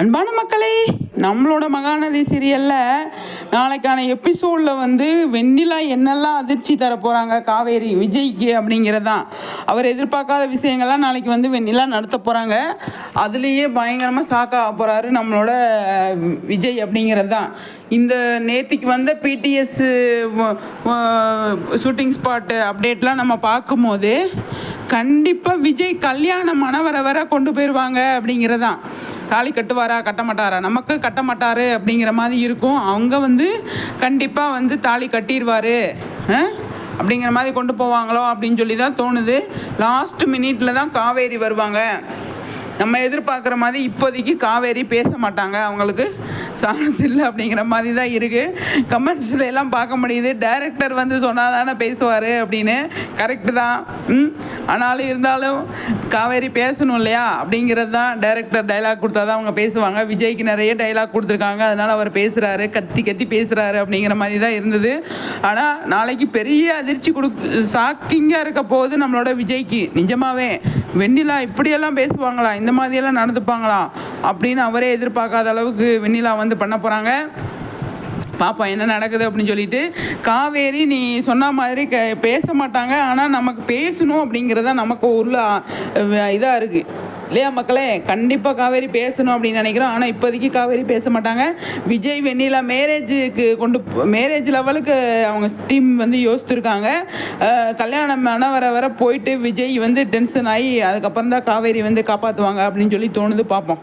அன்பான மக்களே நம்மளோட மகாநதி சீரியலில் நாளைக்கான எபிசோடில் வந்து வெண்ணிலா என்னெல்லாம் அதிர்ச்சி தர போகிறாங்க காவேரி விஜய்க்கு அப்படிங்கிறது தான் அவர் எதிர்பார்க்காத விஷயங்கள்லாம் நாளைக்கு வந்து வெண்ணிலா நடத்த போகிறாங்க அதுலேயே பயங்கரமாக சாக்காக போகிறாரு நம்மளோட விஜய் அப்படிங்கிறது தான் இந்த நேத்திக்கு வந்த பிடிஎஸ் ஷூட்டிங் ஸ்பாட்டு அப்டேட்லாம் நம்ம பார்க்கும்போது கண்டிப்பாக விஜய் கல்யாணம் மனவர வர கொண்டு போயிடுவாங்க அப்படிங்கிறதான் தாலி கட்டுவாரா கட்ட மாட்டாரா நமக்கு கட்ட மாட்டாரு அப்படிங்கிற மாதிரி இருக்கும். அவங்க வந்து கண்டிப்பாக வந்து தாலி கட்டிடுவார் அப்படிங்கிற மாதிரி கொண்டு போவாங்களோ அப்படின்னு சொல்லி தான் தோணுது. லாஸ்ட் மினிட்ல தான் காவேரி வருவாங்க. நம்ம எதிர்பார்க்குற மாதிரி இப்போதைக்கு காவேரி பேச மாட்டாங்க. அவங்களுக்கு சான்ஸ் இல்லை அப்படிங்கிற மாதிரி தான் இருக்குது கமெண்ட்ஸில் எல்லாம் பார்க்க முடியுது. டைரக்டர் வந்து சொன்னால் தானே பேசுவார் அப்படின்னு. கரெக்டு தான். ம்? ஆனாலும் இருந்தாலும் காவேரி பேசணும் இல்லையா? அப்படிங்கிறது தான் டைரக்டர் டைலாக் கொடுத்தா தான் அவங்க பேசுவாங்க. விஜய்க்கு நிறைய டைலாக் கொடுத்துருக்காங்க. அதனால் அவர் பேசுகிறாரு கத்தி கத்தி பேசுகிறாரு அப்படிங்கிற மாதிரி தான் இருந்தது. ஆனால் நாளைக்கு பெரிய அதிர்ச்சி கொடு ஷாக்கிங்காக இருக்க போது நம்மளோட விஜய்க்கு நிஜமாகவே வெண்ணிலா இப்படியெல்லாம் பேசுவாங்களா? இந்த மாதிரியெல்லாம் நடந்துப்பாங்களா? அப்படின்னு அவரே எதிர்பார்க்காத அளவுக்கு வெண்ணிலா வந்து பண்ண போகிறாங்க பாப்பா என்ன நடக்குது அப்படின்னு சொல்லிட்டு காவேரி நீ சொன்ன மாதிரி க பேச மாட்டாங்க. ஆனால் நமக்கு பேசணும் அப்படிங்கிறத நமக்கு உள்ள இதாக இருக்குது இல்லையா மக்களே? கண்டிப்பாக காவேரி பேசணும் அப்படின்னு நினைக்கிறோம். ஆனால் இப்போதைக்கு காவேரி பேச மாட்டாங்க. விஜய் வெண்ணிலா மேரேஜுக்கு கொண்டு மேரேஜ் லெவலுக்கு அவங்க டீம் வந்து யோசித்துருக்காங்க கல்யாணம் மன வர வர போயிட்டு விஜய் வந்து டென்ஷன் ஆகி அதுக்கப்புறம் தான் காவேரி வந்து காப்பாற்றுவாங்க அப்படின்னு சொல்லி தோணுது பார்ப்போம்